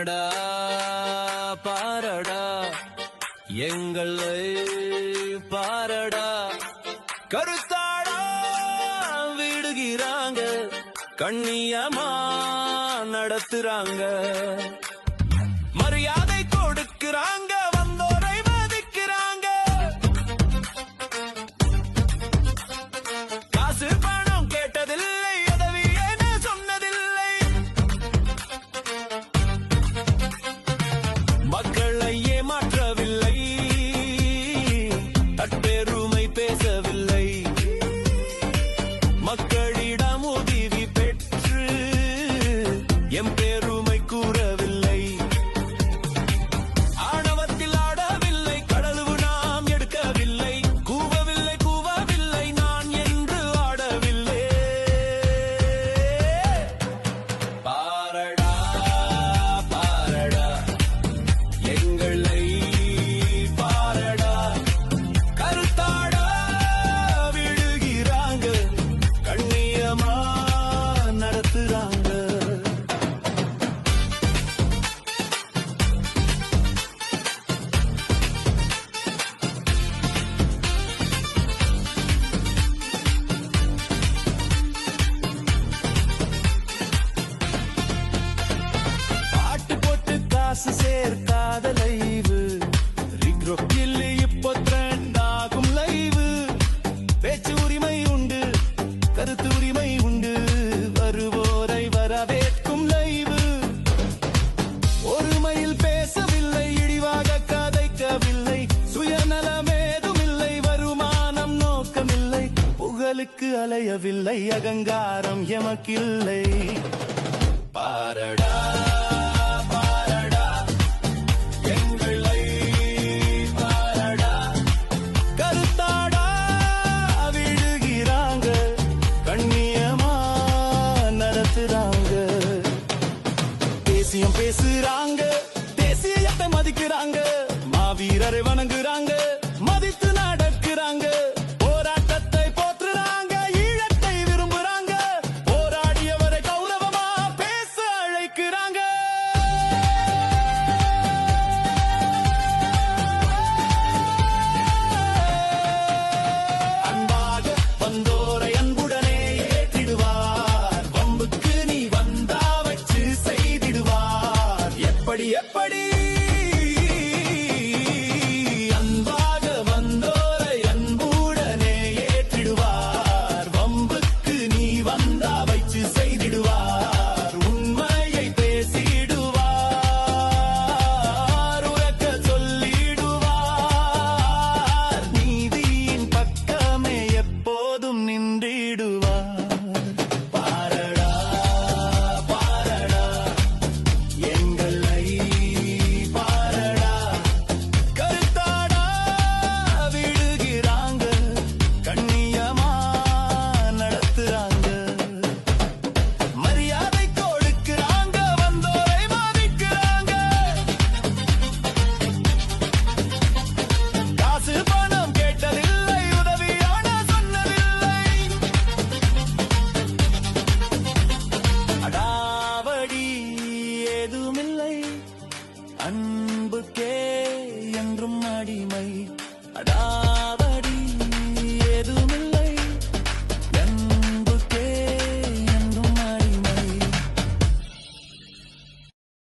பாரடா பாரடா. எங்களை பாரடா. கருத்தாடா விடுகிறாங்க. கண்ணியமா நடத்துறாங்க. மரியாதை கொடுக்கிறாங்க ಕಾದ ಲೈವ್ ಇಲ್ಲಿ ಇಪ್ಪತ್ತೆಂಟಾகும் ಲೈವ್ பேச்சு உரிமை உண்டு கருத்து உரிமை உண்டு. வருவோரை வரவேற்கும் லைவ். ஒருமையில் பேசவில்லை இழிவாக கதைக்கவில்லை. சுயநலமேதுமில்லை வருமானம் நோக்கமில்லை. புகழுக்கு அலையவில்லை அகங்காரம் எமக்கில்லை. பாரடா. பேசுறாங்க தேசியத்தை மதிக்கிறாங்க. மாவீரரை வணங்குறாங்க மதித்து நடக்கிறாங்க. Yep. ஏதுமில்லை. அன்புக்கே என்றும் அடிமை. அடா